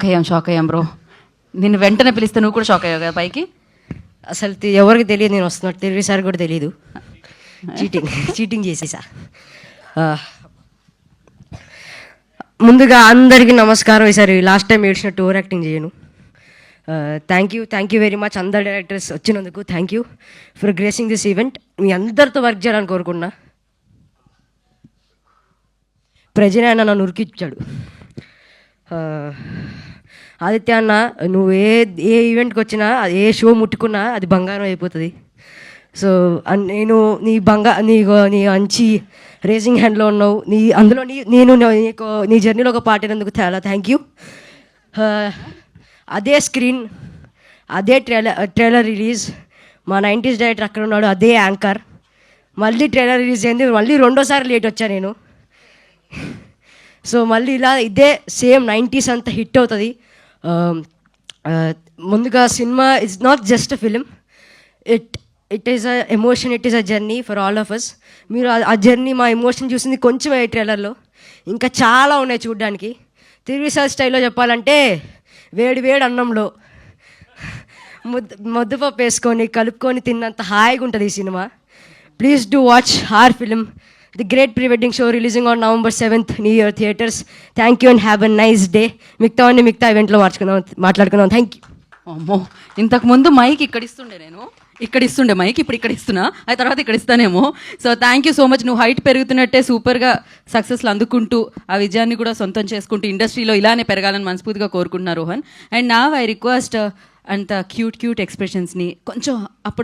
Shock అయ్యాం shock అయ్యాం bro. నిన్ను వెంటనే పిలిస్తే నువ్వు కూడా షాక్ అయ్యావు కదా పైకి? అసలు తె- ఎవరికి తెలియదు నేను వస్తున్నట్టు తెలివి సార్ కూడా తెలియదు చీటింగ్ చీటింగ్ చేసేసా. ఆ, ముందుగా అందరికీ నమస్కారం. ఈసారి లాస్ట్ టైం ఏడ్చినట్టు ఓవర్ యాక్టింగ్ చేయను. Thank you thank you very much అందరు డైరెక్టర్స్ వచ్చినందుకు thank you for gracing this event మీ అందరితో వర్క్ చేయాలని కోరుకున్నా. ప్రజనే ఆయన నన్ను ఉరికిచ్చాడు ఆదిత్య అన్న నువ్వు ఏ ఏ ఈవెంట్కి వచ్చినా ఏ షో ముట్టుకున్నా అది బంగారం అయిపోతుంది. సో నేను నీ బంగా నీ నీ మంచి రేసింగ్ హ్యాండ్లో ఉన్నావు. నీ అందులో నీ నేను నీకు నీ జర్నీలో ఒక పార్ట్ అయినందుకు చాలా థ్యాంక్ యూ అదే స్క్రీన్ అదే ట్రైలర్ ట్రైలర్ రిలీజ్ మా నైంటీస్ డైరెక్టర్ అక్కడ ఉన్నాడు అదే యాంకర్ మళ్ళీ ట్రైలర్ రిలీజ్ అయింది మళ్ళీ రెండోసారి లేట్ వచ్చా నేను. సో మళ్ళీ ఇలా ఇదే సేమ్ నైంటీస్ అంతా హిట్ అవుతుంది. Um, uh, ముందుగా cinema is not just a film it it is a emotion it is a journey for all of us మీరు ఆ- జర్నీ మా ఎమోషన్ చూసింది కొంచెం ఈ ట్రైలర్లో ఇంకా చాలా ఉన్నాయి చూడడానికి. తిరిగిసారి స్టైల్లో చెప్పాలంటే వేడి వేడి అన్నంలో ముద్దు ముద్దపప్పు వేసుకొని కలుపుకొని తిన్నంత హాయిగా ఉంటుంది ఈ cinema. Please do watch her film the great pre wedding show releasing on November seventh new year theatres thank you and have a nice day మిగతా అన్ని మిగతా ఈవెంట్లో మార్చుకుందాం మాట్లాడుకుందాం. థ్యాంక్ యూ అమ్మో ఇంతకు ముందు మైక్ ఇక్కడ ఇస్తుండే నేను. ఇక్కడ ఇస్తుండే మైక్ ఇప్పుడు ఇక్కడ ఇస్తున్నా. ఆ తర్వాత ఇక్కడ ఇస్తానేమో. So thank you so much నువ్వు హైట్ పెరుగుతున్నట్టే సూపర్గా సక్సెస్లు అందుకుంటూ ఆ విజయాన్ని కూడా సొంతం చేసుకుంటూ ఇండస్ట్రీలో ఇలానే పెరగాలని మనస్ఫూర్తిగా కోరుకుంటున్నా రోహన్. అండ్ నా ఐ రిక్వెస్ట్ అంత క్యూట్ క్యూట్ ఎక్స్ప్రెషన్స్ని కొంచెం అప్పుడు